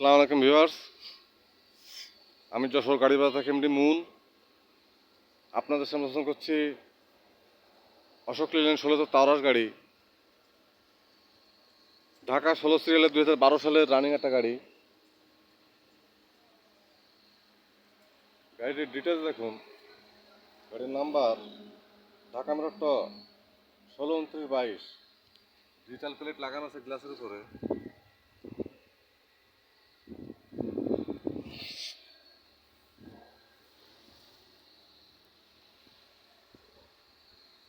সালাম আলাইকুম ভিউয়ার্স। আমি যশোর গাড়ি বাজার থেকে এমডি মুন। আপনাদের সামনে প্রশ্ন করছি অশোক লিলেন ষোলো তাওরাস গাড়ি। ঢাকা ষোলো সিরিয়ালের দুই হাজার বারো সালের রানিং একটা গাড়ি। গাড়িটির ডিটেলস দেখুন। গাড়ির নাম্বার ঢাকা মেরোট ষোলো, উনত্রিশ, বাইশ। ডিজিটাল প্লেট লাগানো আছে গ্লাসের উপরে।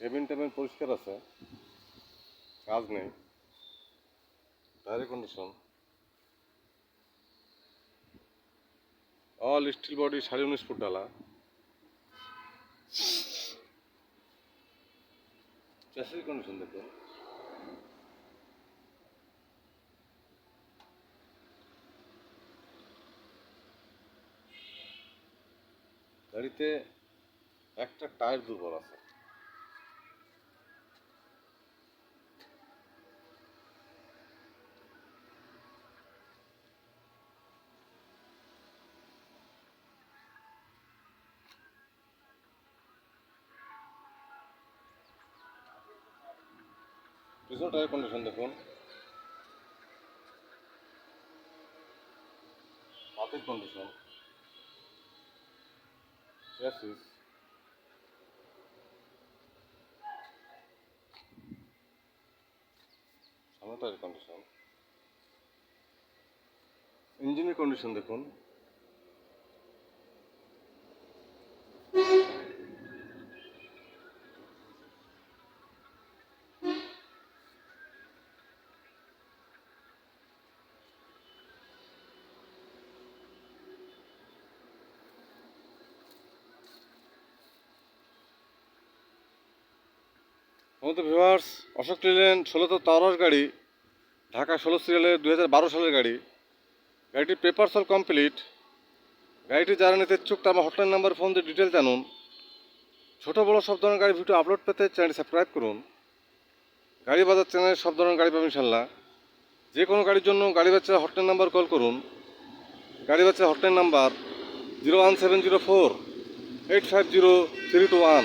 কেবিন টেবিন পরিষ্কার আছে, কাজ নেই। কন্ডিশন অল স্টিল বডি সাড়ে উনিশ ফুট ডালা। চ্যাসিস কন্ডিশন দেখুন গাড়িতে একটা টায়ার দুর্বল আছে। টায়ার কন্ডিশন দেখুন। পাতের কন্ডিশন চ্যাসিস সামনে কন্ডিশন ইঞ্জিনের কন্ডিশন দেখুন। আমাদের ভিউয়ার্স, অশোক লেলেন ষোলোতো তাওরাস গাড়ি, ঢাকা ষোলো সিরিয়ালের দু হাজার বারো সালের গাড়ি। গাড়িটির পেপারস অল কমপ্লিট গাড়িটি যারা নিতে ইচ্ছুক, তার আমার হটলাইন নাম্বার ফোন দিয়ে ডিটেল জানুন। ছোটো বড়ো সব ধরনের গাড়ি ভিডিও আপলোড পেতে চ্যানেলটি সাবস্ক্রাইব করুন। গাড়ি বাজার চ্যানেলে সব ধরনের গাড়ি পাবেন ইনশাল্লাহ যে কোনো গাড়ির জন্য গাড়ি বাচ্চা হটলাইন নাম্বার কল করুন। গাড়ি বাচ্চা hotline number zero one seven zero four eight five zero three two one